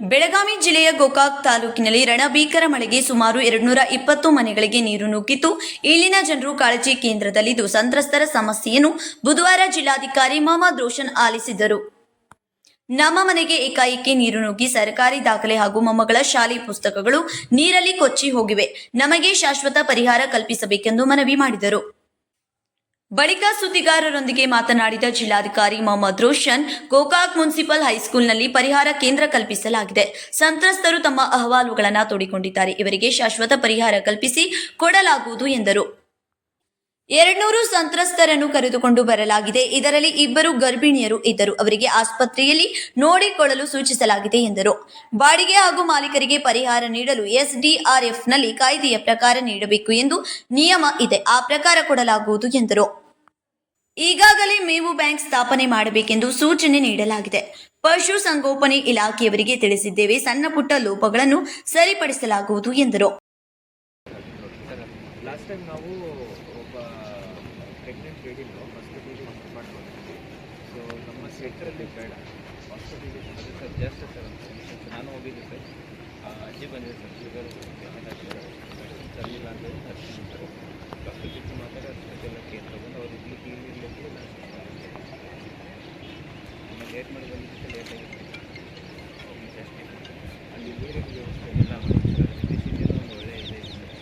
ಬೆಳಗಾವಿ ಜಿಲ್ಲೆಯ ಗೋಕಾಕ್ ತಾಲೂಕಿನಲ್ಲಿ ರಣಭೀಕರ ಮಳೆಗೆ ಸುಮಾರು ಎರಡುನೂರ ಇಪ್ಪತ್ತು ಮನೆಗಳಿಗೆ ನೀರು ನುಗ್ಗಿತು ಇಲ್ಲಿನ ಜನರು ಕಾಳಜಿ ಕೇಂದ್ರದಲ್ಲಿದ್ದು ಸಂತ್ರಸ್ತರ ಸಮಸ್ಯೆಯನ್ನು ಬುಧವಾರ ಜಿಲ್ಲಾಧಿಕಾರಿ ಮೊಹಮ್ಮದ್ ರೋಷನ್ ಆಲಿಸಿದರು. ನಮ್ಮ ಮನೆಗೆ ಏಕಾಏಕಿ ನೀರು ನುಗ್ಗಿ ಸರ್ಕಾರಿ ದಾಖಲೆ ಹಾಗೂ ಮೊಮ್ಮಗಳ ಶಾಲೆ ಪುಸ್ತಕಗಳು ನೀರಲ್ಲಿ ಕೊಚ್ಚಿ ಹೋಗಿವೆ. ನಮಗೆ ಶಾಶ್ವತ ಪರಿಹಾರ ಕಲ್ಪಿಸಬೇಕೆಂದು ಮನವಿ ಮಾಡಿದರು. ಬಳಿಕ ಸುದ್ದಿಗಾರರೊಂದಿಗೆ ಮಾತನಾಡಿದ ಜಿಲ್ಲಾಧಿಕಾರಿ ಮೊಹಮ್ಮದ್ ರೋಷನ್, ಗೋಕಾಕ್ ಮುನ್ಸಿಪಲ್ ಹೈಸ್ಕೂಲ್ನಲ್ಲಿ ಪರಿಹಾರ ಕೇಂದ್ರ ಕಲ್ಪಿಸಲಾಗಿದೆ. ಸಂತ್ರಸ್ತರು ತಮ್ಮ ಅಹವಾಲುಗಳನ್ನು ತೋಡಿಕೊಂಡಿದ್ದಾರೆ. ಇವರಿಗೆ ಶಾಶ್ವತ ಪರಿಹಾರ ಕಲ್ಪಿಸಿ ಕೊಡಲಾಗುವುದು ಎಂದರು. ಎರಡ್ನೂರು ಸಂತ್ರಸ್ತರನ್ನು ಕರೆದುಕೊಂಡು ಬರಲಾಗಿದೆ. ಇದರಲ್ಲಿ ಇಬ್ಬರು ಗರ್ಭಿಣಿಯರು ಇದ್ದರು. ಅವರಿಗೆ ಆಸ್ಪತ್ರೆಯಲ್ಲಿ ನೋಡಿಕೊಳ್ಳಲು ಸೂಚಿಸಲಾಗಿದೆ ಎಂದರು. ಬಾಡಿಗೆ ಹಾಗೂ ಮಾಲೀಕರಿಗೆ ಪರಿಹಾರ ನೀಡಲು ಎಸ್ಡಿಆರ್ಎಫ್ನಲ್ಲಿ ಕಾಯ್ದೆಯ ಪ್ರಕಾರ ನೀಡಬೇಕು ಎಂದು ನಿಯಮ ಇದೆ. ಆ ಪ್ರಕಾರ ಕೊಡಲಾಗುವುದು ಎಂದರು. ಈಗಾಗಲೇ ಮೇವು ಬ್ಯಾಂಕ್ ಸ್ಥಾಪನೆ ಮಾಡಬೇಕೆಂದು ಸೂಚನೆ ನೀಡಲಾಗಿದೆ. ಪಶು ಸಂಗೋಪನೆ ಇಲಾಖೆಯವರಿಗೆ ತಿಳಿಸಿದ್ದೇವೆ, ಸಣ್ಣ ಪುಟ್ಟ ಲೋಪಗಳನ್ನು ಸರಿಪಡಿಸಲಾಗುವುದು ಎಂದರು. ಲಾಸ್ಟ್ ಟೈಮ್ ನಾವು ಒಬ್ಬ ಪ್ರೆಗ್ನೆಂಟ್ ಲೇಡಿನ ಹಾಸ್ಪಿಟಲ್ಗೆ ಶಿಫ್ಟ್ ಮಾಡ್ಕೊಂಡಿದ್ವಿ ಸೊ ನಮ್ಮ ಸೆಂಟ್ರಲ್ಲಿ ಬೇಡ ಹಾಸ್ಪಿಟಲ್ಗೆ ಸರ್ ಜಾಸ್ತಿ ಸರ್ ಅಂತ ನಾನು ಹೋಗಿದ್ದೆ ಸರ್ ಆ, ಅಜ್ಜಿ ಬಂದಿದೆ ಸರ್ ಶುಗರ್ ತರಲಿಲ್ಲ ಅಂದರೆ ಡಾಕ್ಟರ್ ಜೊತೆ ಮಾತಾಡಿ ಹಾಸ್ಪಿಟಲ್ ಕೇರ್ ತಗೊಂಡು ಅವ್ರು ಇಲ್ಲಿ ಕ್ಲೀನ್ ಇರಲಿಕ್ಕೆ ನಾನು ಲೇಟ್ ಮಾಡಿ ಬಂದಿದ್ದಕ್ಕೆ ಲೇಟ್ ಆಗಿತ್ತು ಅವ್ರಿಗೆ ಜಾಸ್ತಿ ಅಲ್ಲಿ ನೀರಿನ ವ್ಯವಸ್ಥೆ ಎಲ್ಲ ಮಾಡಿ ಸರ್ ಡಿಸಿಷನ್ ಒಂದು ಒಳ್ಳೆ ಇದೆ ಸರ್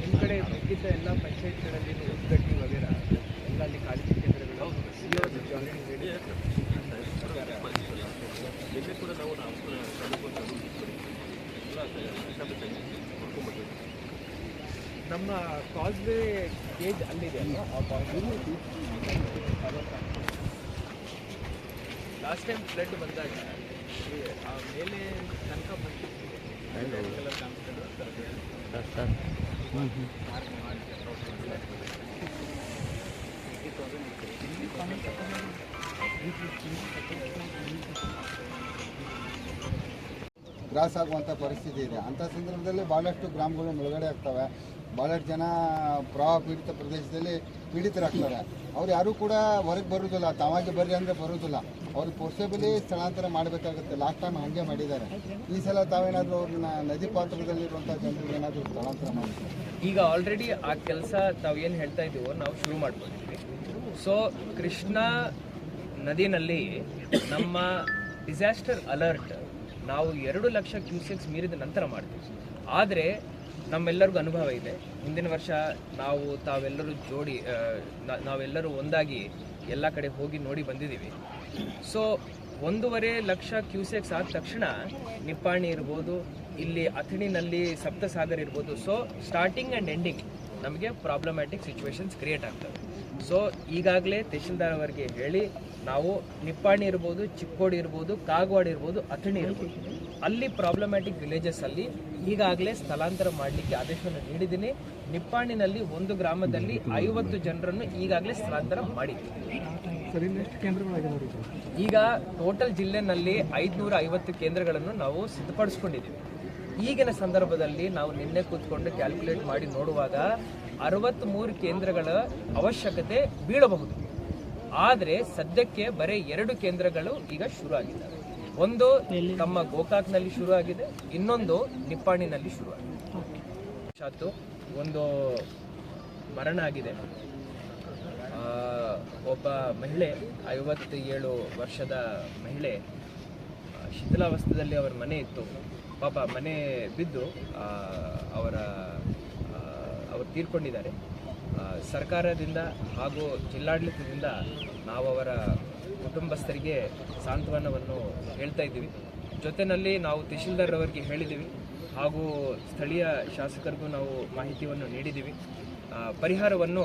ನಿಮ್ಮ ಕಡೆ ಮಿಕ್ಕಿದ್ದ ಎಲ್ಲ ಪಂಚಾಯತ್ಗಳಲ್ಲಿ ಉದ್ಗಟ್ಟಿ ವಗೇರ ಎಲ್ಲ ಅಲ್ಲಿ ಕಾಳಜಿ ಕೇಂದ್ರಗಳು ನಿನ್ನೆ ಕೂಡ ನಾವು ನಾವು ತಾಲೂಕು ನಮ್ಮ ಕಾಸ್ವೇ ಗೇಜ್ ಅಲ್ಲಿದೆ ಲಾಸ್ಟ್ ಟೈಮ್ ಫ್ಲಡ್ ಬಂದಾಗ ಆ ಮೇಲೆ ತನಕ ಬಂದಿತ್ತು. ಗ್ರಾಸ್ ಆಗುವಂಥ ಪರಿಸ್ಥಿತಿ ಇದೆ. ಅಂಥ ಸಂದರ್ಭದಲ್ಲಿ ಭಾಳಷ್ಟು ಗ್ರಾಮಗಳು ಮುಳುಗಡೆ ಆಗ್ತವೆ. ಭಾಳಷ್ಟು ಜನ ಪ್ರವಾಹ ಪೀಡಿತ ಪ್ರದೇಶದಲ್ಲಿ ಪೀಡಿತರಾಗ್ತಾರೆ. ಅವ್ರು ಯಾರೂ ಕೂಡ ಹೊರಗೆ ಬರೋದಿಲ್ಲ. ತಾವಾಗಿ ಬರ್ರಿ ಅಂದರೆ ಬರೋದಿಲ್ಲ. ಅವ್ರು ಪೋಸಿಬಲಿ ಸ್ಥಳಾಂತರ ಮಾಡಬೇಕಾಗುತ್ತೆ. ಲಾಸ್ಟ್ ಟೈಮ್ ಹಾಗೆ ಮಾಡಿದ್ದಾರೆ. ಈ ಸಲ ತಾವೇನಾದರೂ ಅವ್ರನ್ನ ನದಿ ಪಾತ್ರದಲ್ಲಿರುವಂಥ ಜನರಿಗೆ ಏನಾದರೂ ಸ್ಥಳಾಂತರ ಮಾಡಿದ್ದಾರೆ ಈಗ ಆಲ್ರೆಡಿ ಆ ಕೆಲಸ ತಾವೇನು ಹೇಳ್ತಾ ಇದ್ದೀವೋ ನಾವು ಶುರು ಮಾಡ್ಕೊಂಡಿದ್ವಿ. ಸೊ ಕೃಷ್ಣ ನದಿನಲ್ಲಿ ನಮ್ಮ ಡಿಸಾಸ್ಟರ್ ಅಲರ್ಟ್ ನಾವು ಎರಡು ಲಕ್ಷ ಕ್ಯೂಸೆಕ್ಸ್ ಮೀರಿದ ನಂತರ ಮಾಡ್ತೀವಿ. ಆದರೆ ನಮ್ಮೆಲ್ಲರಿಗೂ ಅನುಭವ ಇದೆ. ಮುಂದಿನ ವರ್ಷ ನಾವು ತಾವೆಲ್ಲರೂ ಜೋಡಿ ನಾವೆಲ್ಲರೂ ಒಂದಾಗಿ ಎಲ್ಲ ಕಡೆ ಹೋಗಿ ನೋಡಿ ಬಂದಿದ್ದೀವಿ. ಸೊ ಒಂದೂವರೆ ಲಕ್ಷ ಕ್ಯೂಸೆಕ್ಸ್ ಆದ ತಕ್ಷಣ ನಿಪ್ಪಾಣಿ ಇರ್ಬೋದು, ಇಲ್ಲಿ ಅಥಣಿನಲ್ಲಿ ಸಪ್ತಸಾಗರ್ ಇರ್ಬೋದು. ಸೊ ಸ್ಟಾರ್ಟಿಂಗ್ ಆ್ಯಂಡ್ ಎಂಡಿಂಗ್ ನಮಗೆ ಪ್ರಾಬ್ಲಮ್ಯಾಟಿಕ್ ಸಿಚುವೇಶನ್ಸ್ ಕ್ರಿಯೇಟ್ ಆಗ್ತವೆ. ಸೊ ಈಗಾಗಲೇ ತಹಶೀಲ್ದಾರ್ ಅವರಿಗೆ ಹೇಳಿ ನಾವು ನಿಪ್ಪಾಣಿ ಇರ್ಬೋದು ಚಿಕ್ಕೋಡಿ ಇರ್ಬೋದು ಕಾಗವಾಡ ಇರ್ಬೋದು ಅಥಣಿ ಇರ್ಬೋದು. ಅಲ್ಲಿ ಪ್ರಾಬ್ಲಮ್ಯಾಟಿಕ್ ವಿಲೇಜಸ್ ಅಲ್ಲಿ ಈಗಾಗಲೇ ಸ್ಥಳಾಂತರ ಮಾಡಲಿಕ್ಕೆ ಆದೇಶವನ್ನು ನೀಡಿದ್ದೀನಿ. ನಿಪ್ಪಾಣಿನಲ್ಲಿ ಒಂದು ಗ್ರಾಮದಲ್ಲಿ ಐವತ್ತು ಜನರನ್ನು ಈಗಾಗಲೇ ಸ್ಥಳಾಂತರ ಮಾಡಿದ್ದೀವಿ ಈಗ ಟೋಟಲ್ ಜಿಲ್ಲೆನಲ್ಲಿ ಐದುನೂರ ಐವತ್ತು ಕೇಂದ್ರಗಳನ್ನು ನಾವು ಸಿದ್ಧಪಡಿಸ್ಕೊಂಡಿದ್ದೀವಿ. ಈಗಿನ ಸಂದರ್ಭದಲ್ಲಿ ನಾವು ನಿನ್ನೆ ಕೂತ್ಕೊಂಡು ಕ್ಯಾಲ್ಕುಲೇಟ್ ಮಾಡಿ ನೋಡುವಾಗ ಅರವತ್ತ್ಮೂರು ಕೇಂದ್ರಗಳ ಅವಶ್ಯಕತೆ ಬೀಳಬಹುದು. ಆದರೆ ಸದ್ಯಕ್ಕೆ ಬರೀ ಎರಡು ಕೇಂದ್ರಗಳು ಈಗ ಶುರು ಆಗಿದ್ದಾವೆ ಒಂದು ತಮ್ಮ ಗೋಕಾಕ್ನಲ್ಲಿ ಶುರು ಆಗಿದೆ ಇನ್ನೊಂದು ನಿಪ್ಪಾಣಿನಲ್ಲಿ ಶುರು ಆಗಿದೆ ಶಾತು ಒಂದು ಮರಣ ಆಗಿದೆ. ಒಬ್ಬ ಮಹಿಳೆ ಐವತ್ತೇಳು ವರ್ಷದ ಮಹಿಳೆ ಶಿಥಿಲಾವಸ್ಥೆಯಲ್ಲಿ ಅವರ ಮನೆ ಇತ್ತು. ಪಾಪ ಮನೆ ಬಿದ್ದು ಅವರ ಅವರು ತೀರ್ಕೊಂಡಿದ್ದಾರೆ. ಸರ್ಕಾರದಿಂದ ಹಾಗೂ ಜಿಲ್ಲಾಡಳಿತದಿಂದ ನಾವು ಅವರ ಕುಟುಂಬಸ್ಥರಿಗೆ ಸಾಂತ್ವನವನ್ನು ಹೇಳ್ತಾ ಇದ್ದೀವಿ. ಜೊತೆಯಲ್ಲಿ ನಾವು ತಹಶೀಲ್ದಾರ್ ಅವರಿಗೆ ಹೇಳಿದ್ದೀವಿ ಹಾಗೂ ಸ್ಥಳೀಯ ಶಾಸಕರಿಗೂ ನಾವು ಮಾಹಿತಿಯನ್ನು ನೀಡಿದ್ದೀವಿ. ಪರಿಹಾರವನ್ನು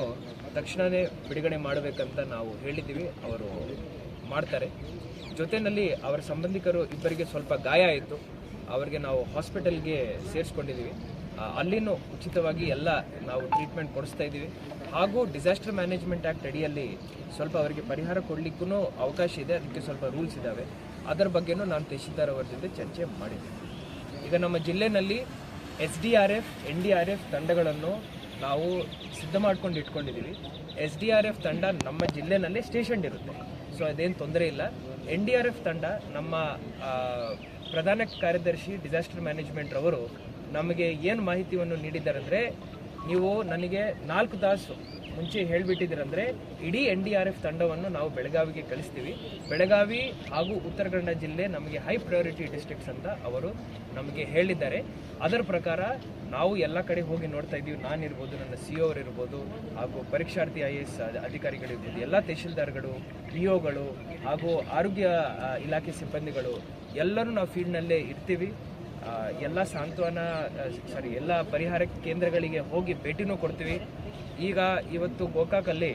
ತಕ್ಷಣವೇ ಬಿಡುಗಡೆ ಮಾಡಬೇಕಂತ ನಾವು ಹೇಳಿದ್ದೀವಿ. ಅವರು ಮಾಡ್ತಾರೆ. ಜೊತೆಯಲ್ಲಿ ಅವರ ಸಂಬಂಧಿಕರು ಇಬ್ಬರಿಗೆ ಸ್ವಲ್ಪ ಗಾಯ ಆಯಿತು. ಅವರಿಗೆ ನಾವು ಹಾಸ್ಪಿಟಲ್ಗೆ ಸೇರಿಸ್ಕೊಂಡಿದ್ದೀವಿ. ಅಲ್ಲಿನೂ ಉಚಿತವಾಗಿ ಎಲ್ಲ ನಾವು ಟ್ರೀಟ್ಮೆಂಟ್ ಕೊಡಿಸ್ತಾ ಇದ್ದೀವಿ. ಹಾಗೂ ಡಿಸಾಸ್ಟರ್ ಮ್ಯಾನೇಜ್ಮೆಂಟ್ ಆ್ಯಕ್ಟ್ ಅಡಿಯಲ್ಲಿ ಸ್ವಲ್ಪ ಅವರಿಗೆ ಪರಿಹಾರ ಕೊಡಲಿಕ್ಕೂ ಅವಕಾಶ ಇದೆ. ಅದಕ್ಕೆ ಸ್ವಲ್ಪ ರೂಲ್ಸ್ ಇದ್ದಾವೆ ಅದರ ಬಗ್ಗೆನೂ ನಾನು ತಹಶೀಲ್ದಾರ್ ಅವರ ಜೊತೆ ಚರ್ಚೆ ಮಾಡಿದ್ದೀನಿ ಈಗ ನಮ್ಮ ಜಿಲ್ಲೆಯಲ್ಲಿ S D R F, N D R F ತಂಡಗಳನ್ನು ನಾವು ಸಿದ್ಧ ಮಾಡ್ಕೊಂಡು ಇಟ್ಕೊಂಡಿದ್ದೀವಿ. ಎಸ್ ಡಿ ಆರ್ ಎಫ್ ತಂಡ ನಮ್ಮ ಜಿಲ್ಲೆನಲ್ಲೇ ಸ್ಟೇಷನ್ ಇರುತ್ತೆ. ಸೊ ಅದೇನು ತೊಂದರೆ ಇಲ್ಲ. ಎನ್ ಡಿ ಆರ್ ಎಫ್ ತಂಡ ನಮ್ಮ ಪ್ರಧಾನ ಕಾರ್ಯದರ್ಶಿ ಡಿಸಾಸ್ಟರ್ ಮ್ಯಾನೇಜ್ಮೆಂಟ್ ರವರು ನಮಗೆ ಏನು ಮಾಹಿತಿಯನ್ನು ನೀಡಿದ್ದಾರಂದ್ರೆ, ನೀವು ನನಗೆ ನಾಲ್ಕು ತಾಸು ಮುಂಚೆ ಹೇಳಿಬಿಟ್ಟಿದ್ದೀರಂದ್ರೆ, ಇಡೀ ಎನ್ ಡಿ ಆರ್ ಎಫ್ ತಂಡವನ್ನು ನಾವು ಬೆಳಗಾವಿಗೆ ಕಳಿಸ್ತೀವಿ. ಬೆಳಗಾವಿ ಹಾಗೂ ಉತ್ತರ ಕನ್ನಡ ಜಿಲ್ಲೆ ನಮಗೆ ಹೈ ಪ್ರಯಾರಿಟಿ ಡಿಸ್ಟ್ರಿಕ್ಟ್ಸ್ ಅಂತ ಅವರು ನಮಗೆ ಹೇಳಿದ್ದಾರೆ. ಅದರ ಪ್ರಕಾರ ನಾವು ಎಲ್ಲ ಕಡೆ ಹೋಗಿ ನೋಡ್ತಾ ಇದ್ದೀವಿ. ನಾನಿರ್ಬೋದು, ನನ್ನ ಸಿ ಅವರು ಇರ್ಬೋದು, ಹಾಗೂ ಪರೀಕ್ಷಾರ್ಥಿ, ಐ ಎ ಎಸ್ ಅಧಿಕಾರಿಗಳಿರ್ಬೋದು ಎಲ್ಲ ತಹಶೀಲ್ದಾರ್ಗಳು ಪಿ ಒಗಳು ಹಾಗೂ ಆರೋಗ್ಯ ಇಲಾಖೆ ಸಿಬ್ಬಂದಿಗಳು ಎಲ್ಲರೂ ನಾವು ಫೀಲ್ಡ್ನಲ್ಲೇ ಇರ್ತೀವಿ. ಎಲ್ಲ ಸಾಂತ್ವನ ಸಾರಿ ಎಲ್ಲ ಪರಿಹಾರ ಕೇಂದ್ರಗಳಿಗೆ ಹೋಗಿ ಭೇಟಿನೂ ಕೊಡ್ತೀವಿ. ಈಗ ಇವತ್ತು ಗೋಕಾಕಲ್ಲಿ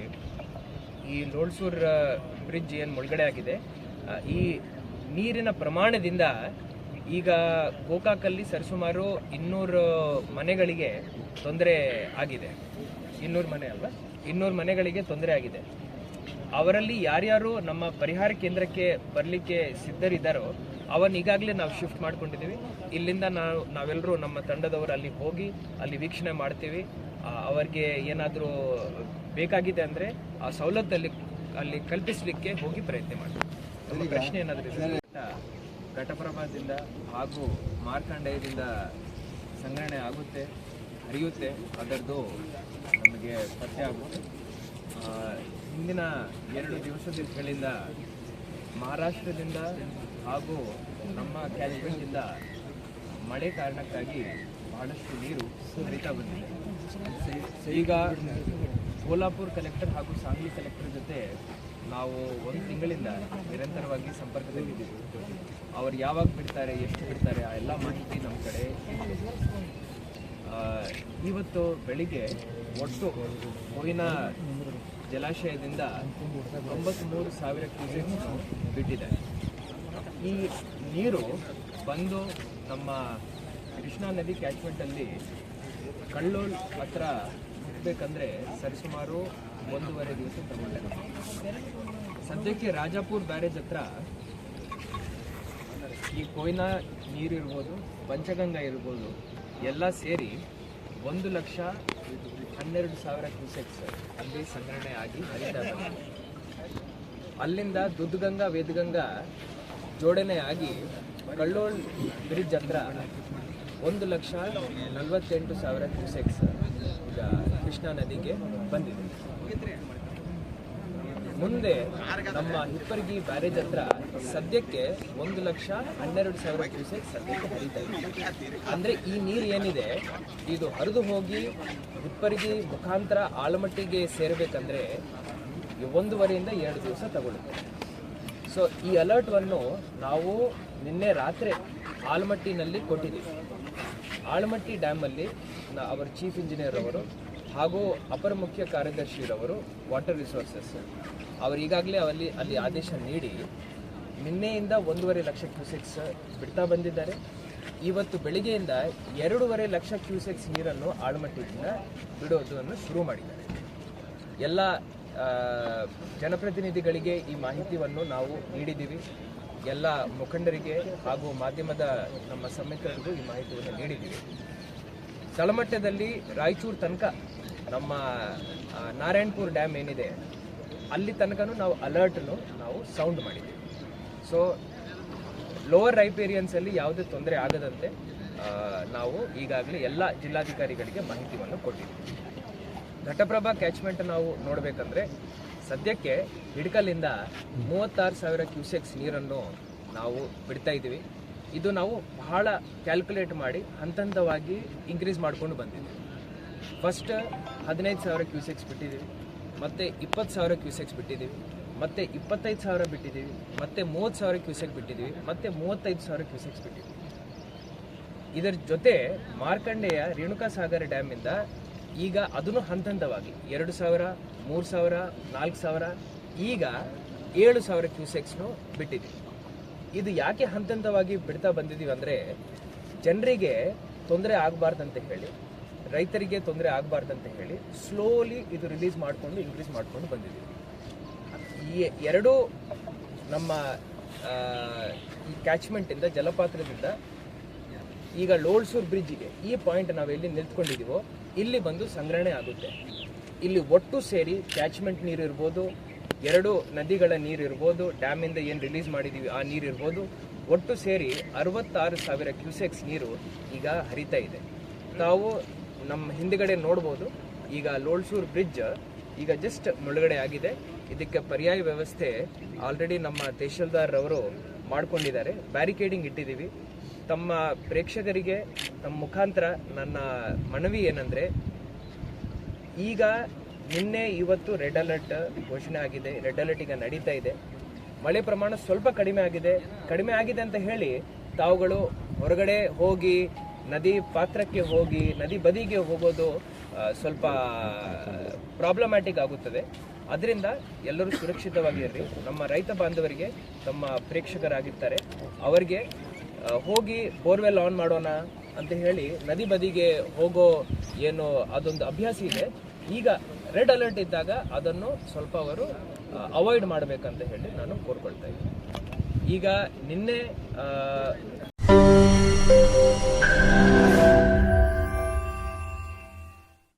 ಈ ಲೋಳ್ಸೂರ್ ಬ್ರಿಡ್ಜ್ ಏನು ಮುಳುಗಡೆ ಆಗಿದೆ. ಈ ನೀರಿನ ಪ್ರಮಾಣದಿಂದ ಈಗ ಗೋಕಾಕಲ್ಲಿ ಸರಿಸುಮಾರು ಇನ್ನೂರು ಮನೆಗಳಿಗೆ ತೊಂದರೆ ಆಗಿದೆ. ಇನ್ನೂರು ಮನೆ ಅಲ್ವಾ? ಇನ್ನೂರು ಮನೆಗಳಿಗೆ ತೊಂದರೆ ಆಗಿದೆ. ಅವರಲ್ಲಿ ಯಾರ್ಯಾರು ನಮ್ಮ ಪರಿಹಾರ ಕೇಂದ್ರಕ್ಕೆ ಬರಲಿಕ್ಕೆ ಸಿದ್ಧರಿದ್ದಾರೋ ಅವನ್ನ ಈಗಾಗಲೇ ನಾವು ಶಿಫ್ಟ್ ಮಾಡ್ಕೊಂಡಿದ್ದೀವಿ ಇಲ್ಲಿಂದ ನಾವು ನಾವೆಲ್ಲರೂ ನಮ್ಮ ತಂಡದವರು ಅಲ್ಲಿ ಹೋಗಿ ಅಲ್ಲಿ ವೀಕ್ಷಣೆ ಮಾಡ್ತೀವಿ. ಅವರಿಗೆ ಏನಾದರೂ ಬೇಕಾಗಿದೆ ಅಂದರೆ ಆ ಸವಲತ್ತಲ್ಲಿ ಅಲ್ಲಿ ಕಲ್ಪಿಸಲಿಕ್ಕೆ ಹೋಗಿ ಪ್ರಯತ್ನ ಮಾಡ್ತೀವಿ. ನಮ್ಮ ಪ್ರಶ್ನೆ ಏನಾದರೂ ಘಟಪ್ರಭಾದಿಂದ ಹಾಗೂ ಮಾರ್ಕಂಡೇಯದಿಂದ ಸಂಗ್ರಹಣೆ ಆಗುತ್ತೆ ಹರಿಯುತ್ತೆ. ಅದರದ್ದು ನಮಗೆ ಪತ್ತೆ ಆಗುತ್ತೆ. ಹಿಂದಿನ ಎರಡು ದಿವಸಗಳಿಂದ ಮಹಾರಾಷ್ಟ್ರದಿಂದ ಹಾಗೂ ನಮ್ಮ ಕ್ಯಾಚ್ಮೆಂಟಿಂದ ಮಳೆ ಕಾರಣಕ್ಕಾಗಿ ಬಹಳಷ್ಟು ನೀರು ಹರಿತಾ ಬಂದಿದೆ. ಈಗ ಕೋಲ್ಹಾಪುರ್ ಕಲೆಕ್ಟರ್ ಹಾಗೂ ಸಾಂಗ್ಲಿ ಕಲೆಕ್ಟರ್ ಜೊತೆ ನಾವು ಒಂದು ತಿಂಗಳಿಂದ ನಿರಂತರವಾಗಿ ಸಂಪರ್ಕದಲ್ಲಿದ್ದೀವಿ. ಅವ್ರು ಯಾವಾಗ ಬಿಡ್ತಾರೆ, ಎಷ್ಟು ಬಿಡ್ತಾರೆ, ಆ ಎಲ್ಲ ಮಾಹಿತಿ ನಮ್ಮ ಕಡೆ ಇವತ್ತು ಬೆಳಿಗ್ಗೆ ಒಟ್ಟು ಹೂವಿನ ಜಲಾಶಯದಿಂದ ತೊಂಬತ್ತ್ಮೂರು ಸಾವಿರ ಕ್ಯೂಸೆಕ್ ಬಿಟ್ಟಿದೆ ಈ ನೀರು ಬಂದು ನಮ್ಮ ಕೃಷ್ಣಾ ನದಿ ಕ್ಯಾಚ್ಮೆಂಟಲ್ಲಿ ಕಳ್ಳೋಲ್ ಹತ್ರ ಇರಬೇಕಂದ್ರೆ ಸರಿಸುಮಾರು ಒಂದೂವರೆ ದಿವಸ ತಗೊಂಡೆ. ಸದ್ಯಕ್ಕೆ ರಾಜಾಪುರ್ ಬ್ಯಾರೇಜ್ ಹತ್ರ ಈ ಕೊಯ್ನಾ ನೀರಿರ್ಬೋದು, ಪಂಚಗಂಗಾ ಇರ್ಬೋದು, ಎಲ್ಲ ಸೇರಿ ಒಂದು ಲಕ್ಷ ಹನ್ನೆರಡು ಸಾವಿರ ಕ್ಯೂಸೆಕ್ಸ್ ಅಲ್ಲಿ ಸಂಗ್ರಹಣೆ ಆಗಿ ಹರಿತಾ ಅಲ್ಲಿಂದ ದುದ್ಗಂಗಾ, ವೇದಗಂಗಾ ಜೋಡಣೆ ಆಗಿ ಕಳ್ಳೋಳ್ ಬ್ರಿಡ್ಜ್ ಹತ್ರ ಒಂದು ಲಕ್ಷ ನಲವತ್ತೆಂಟು ಸಾವಿರ ಕ್ಯೂಸೆಕ್ಸ್ ಈಗ ಕೃಷ್ಣಾ ನದಿಗೆ ಬಂದಿದೆ. ಮುಂದೆ ನಮ್ಮ ಹಿಪ್ಪರ್ಗಿ ಬ್ಯಾರೇಜ್ ಹತ್ರ ಸದ್ಯಕ್ಕೆ ಒಂದು ಲಕ್ಷ ಹನ್ನೆರಡು ಸಾವಿರ ಕ್ಯೂಸೆಕ್ ಸದ್ಯಕ್ಕೆ ಹರಿತಾ ಇದೆ. ಅಂದ್ರೆ ಈ ನೀರು ಏನಿದೆ, ಇದು ಹರಿದು ಹೋಗಿ ಹಿಪ್ಪರ್ಗಿ ಮುಖಾಂತರ ಆಲಮಟ್ಟಿಗೆ ಸೇರಬೇಕಂದ್ರೆ ಒಂದೂವರೆಯಿಂದ ಎರಡು ದಿವಸ ತಗೊಳುತ್ತೆ. ಸೊ ಈ ಅಲರ್ಟ್ವನ್ನು ನಾವು ನಿನ್ನೆ ರಾತ್ರಿ ಆಲಮಟ್ಟಿನಲ್ಲಿ ಕೊಟ್ಟಿದ್ದೀವಿ. ಆಲಮಟ್ಟಿ ಡ್ಯಾಮಲ್ಲಿ ಅವರ ಚೀಫ್ ಇಂಜಿನಿಯರ್ ಅವರು ಹಾಗೂ ಅಪರ ಮುಖ್ಯ ಕಾರ್ಯದರ್ಶಿರವರು ವಾಟರ್ ರಿಸೋರ್ಸಸ್ ಅವರು ಈಗಾಗಲೇ ಅಲ್ಲಿ ಅಲ್ಲಿ ಆದೇಶ ನೀಡಿ ನಿನ್ನೆಯಿಂದ ಒಂದೂವರೆ ಲಕ್ಷ ಕ್ಯೂಸೆಕ್ಸ್ ಬಿಡ್ತಾ ಬಂದಿದ್ದಾರೆ. ಇವತ್ತು ಬೆಳಿಗ್ಗೆಯಿಂದ ಎರಡೂವರೆ ಲಕ್ಷ ಕ್ಯೂಸೆಕ್ಸ್ ನೀರನ್ನು ಆಳಮಟ್ಟಿಯಿಂದ ಬಿಡೋದನ್ನು ಶುರು ಮಾಡಿದ್ದಾರೆ. ಎಲ್ಲ ಜನಪ್ರತಿನಿಧಿಗಳಿಗೆ ಈ ಮಾಹಿತಿಯನ್ನು ನಾವು ನೀಡಿದ್ದೀವಿ. ಎಲ್ಲ ಮುಖಂಡರಿಗೆ ಹಾಗೂ ಮಾಧ್ಯಮದ ನಮ್ಮ ಸಮಿಕರಿಗೂ ಈ ಮಾಹಿತಿಯನ್ನು ನೀಡಿದ್ದೀವಿ. ತಳಮಟ್ಟದಲ್ಲಿ ರಾಯಚೂರು ತನಕ ನಮ್ಮ ನಾರಾಯಣಪುರ ಡ್ಯಾಮ್ ಏನಿದೆ, ಅಲ್ಲಿ ತನಕನೂ ನಾವು ಅಲರ್ಟನ್ನು ನಾವು ಸೌಂಡ್ ಮಾಡಿದ್ದೀವಿ. ಸೊ ಲೋವರ್ ರೈಪೇರಿಯನ್ಸಲ್ಲಿ ಯಾವುದೇ ತೊಂದರೆ ಆಗದಂತೆ ನಾವು ಈಗಾಗಲೇ ಎಲ್ಲ ಜಿಲ್ಲಾಧಿಕಾರಿಗಳಿಗೆ ಮಾಹಿತಿಯನ್ನು ಕೊಟ್ಟಿದ್ದೀವಿ. ಘಟಪ್ರಭಾ ಕ್ಯಾಚ್ಮೆಂಟ್ ನಾವು ನೋಡಬೇಕಂದ್ರೆ ಸದ್ಯಕ್ಕೆ ಹಿಡ್ಕಲ್ಲಿಂದ ಮೂವತ್ತಾರು ಸಾವಿರ ಕ್ಯೂಸೆಕ್ಸ್ ನೀರನ್ನು ನಾವು ಬಿಡ್ತಾ ಇದ್ದೀವಿ. ಇದು ನಾವು ಬಹಳ ಕ್ಯಾಲ್ಕುಲೇಟ್ ಮಾಡಿ ಹಂತ ಹಂತವಾಗಿ ಇನ್ಕ್ರೀಸ್ ಮಾಡಿಕೊಂಡು ಬಂದಿದ್ದೀವಿ. ಫಸ್ಟ್ ಹದಿನೈದು ಸಾವಿರ ಕ್ಯೂಸೆಕ್ಸ್ ಬಿಟ್ಟಿದ್ದೀವಿ, ಮತ್ತೆ ಇಪ್ಪತ್ತು ಸಾವಿರ ಕ್ಯೂಸೆಕ್ಸ್ ಬಿಟ್ಟಿದ್ದೀವಿ, ಮತ್ತೆ ಇಪ್ಪತ್ತೈದು ಸಾವಿರ ಬಿಟ್ಟಿದ್ದೀವಿ, ಮತ್ತೆ ಮೂವತ್ತು ಸಾವಿರ ಕ್ಯೂಸೆಕ್ ಬಿಟ್ಟಿದ್ದೀವಿ, ಮತ್ತೆ ಮೂವತ್ತೈದು ಸಾವಿರ ಕ್ಯೂಸೆಕ್ಸ್ ಬಿಟ್ಟಿದ್ದೀವಿ. ಇದರ ಜೊತೆ ಮಾರ್ಕಂಡೇಯ ರೇಣುಕಾ ಸಾಗರ ಡ್ಯಾಮಿಂದ ಈಗ ಅದನ್ನು ಹಂತ ಹಂತವಾಗಿ ಎರಡು ಸಾವಿರ, ಮೂರು ಸಾವಿರ, ನಾಲ್ಕು ಸಾವಿರ, ಈಗ ಏಳು ಸಾವಿರ ಕ್ಯೂಸೆಕ್ಸ್ನು ಬಿಟ್ಟಿದೆ. ಇದು ಯಾಕೆ ಹಂತ ಹಂತವಾಗಿ ಬಿಡ್ತಾ ಬಂದಿದ್ದೀವಿ ಅಂದರೆ ಜನರಿಗೆ ತೊಂದರೆ ಆಗಬಾರ್ದಂತ ಹೇಳಿ, ರೈತರಿಗೆ ತೊಂದರೆ ಆಗಬಾರ್ದಂತ ಹೇಳಿ ಸ್ಲೋಲಿ ಇದು ರಿಲೀಸ್ ಮಾಡಿಕೊಂಡು ಇನ್ಕ್ರೀಸ್ ಮಾಡ್ಕೊಂಡು ಬಂದಿದ್ದೀವಿ ಈ ಎರಡೂ ನಮ್ಮ ಈ ಕ್ಯಾಚ್ಮೆಂಟಿಂದ ಜಲಪಾತ್ರದಿಂದ ಈಗ ಲೋಳ್ಸೂರ್ ಬ್ರಿಡ್ಜಿಗೆ ಈ ಪಾಯಿಂಟ್ ನಾವು ಎಲ್ಲಿ ನಿಂತ್ಕೊಂಡಿದ್ದೀವೋ ಇಲ್ಲಿ ಬಂದು ಸಂಗ್ರಹಣೆ ಆಗುತ್ತೆ. ಇಲ್ಲಿ ಒಟ್ಟು ಸೇರಿ ಕ್ಯಾಚ್ಮೆಂಟ್ ನೀರು ಇರ್ಬೋದು, ಎರಡು ನದಿಗಳ ನೀರು ಇರ್ಬೋದು, ಡ್ಯಾಮಿಂದ ಏನು ರಿಲೀಸ್ ಮಾಡಿದ್ದೀವಿ ಆ ನೀರು ಇರ್ಬೋದು. ಒಟ್ಟು ಸೇರಿ ಅರವತ್ತಾರು ಸಾವಿರ ಕ್ಯೂಸೆಕ್ಸ್ ನೀರು ಈಗ ಹರಿತಾ ಇದೆ. ತಾವು ನಮ್ಮ ಹಿಂದ್ಗಡೆ ನೋಡ್ಬೋದು, ಈಗ ಲೋಳ್ಸೂರ್ ಬ್ರಿಡ್ಜ್ ಈಗ ಜಸ್ಟ್ ಮುಳುಗಡೆ ಆಗಿದೆ. ಇದಕ್ಕೆ ಪರ್ಯಾಯ ವ್ಯವಸ್ಥೆ ಆಲ್ರೆಡಿ ನಮ್ಮ ತಹಶೀಲ್ದಾರ್ ಅವರು ಮಾಡ್ಕೊಂಡಿದ್ದಾರೆ. ಬ್ಯಾರಿಕೇಡಿಂಗ್ ಇಟ್ಟಿದ್ದೀವಿ ತಮ್ಮ ಪ್ರೇಕ್ಷಕರಿಗೆ, ತಮ್ಮ ಮುಖಾಂತರ ನನ್ನ ಮನವಿ ಏನಂದರೆ, ಈಗ ನಿನ್ನೆ ಇವತ್ತು ರೆಡ್ ಅಲರ್ಟ್ ಘೋಷಣೆ ಆಗಿದೆ, ರೆಡ್ ಅಲರ್ಟ್ ಈಗ ನಡೀತಾ ಇದೆ. ಮಳೆ ಪ್ರಮಾಣ ಸ್ವಲ್ಪ ಕಡಿಮೆ ಆಗಿದೆ. ಕಡಿಮೆ ಆಗಿದೆ ಅಂತ ಹೇಳಿ ತಾವುಗಳು ಹೊರಗಡೆ ಹೋಗಿ, ನದಿ ಪಾತ್ರಕ್ಕೆ ಹೋಗಿ, ನದಿ ಬದಿಗೆ ಹೋಗೋದು ಸ್ವಲ್ಪ ಪ್ರಾಬ್ಲಮ್ಯಾಟಿಕ್ ಆಗುತ್ತದೆ. ಅದರಿಂದ ಎಲ್ಲರೂ ಸುರಕ್ಷಿತವಾಗಿರಲಿ ನಮ್ಮ ರೈತ ಬಾಂಧವರಿಗೆ, ತಮ್ಮ ಪ್ರೇಕ್ಷಕರಾಗಿರ್ತಾರೆ. ಅವರಿಗೆ ಹೋಗಿ ಬೋರ್ವೆಲ್ ಆನ್ ಮಾಡೋಣ ಅಂತ ಹೇಳಿ ನದಿ ಬದಿಗೆ ಹೋಗೋ ಏನು ಅದೊಂದು ಅಭ್ಯಾಸ ಇದೆ. ಈಗ ರೆಡ್ ಅಲರ್ಟ್ ಇದ್ದಾಗ ಅದನ್ನು ಸ್ವಲ್ಪ ಅವರು ಅವಾಯ್ಡ್ ಮಾಡಬೇಕಂತ ಹೇಳಿ ನಾನು ಕೋರ್ಕೊಳ್ತಾ ಇದ್ದೀನಿ. ಈಗ ನಿನ್ನೆ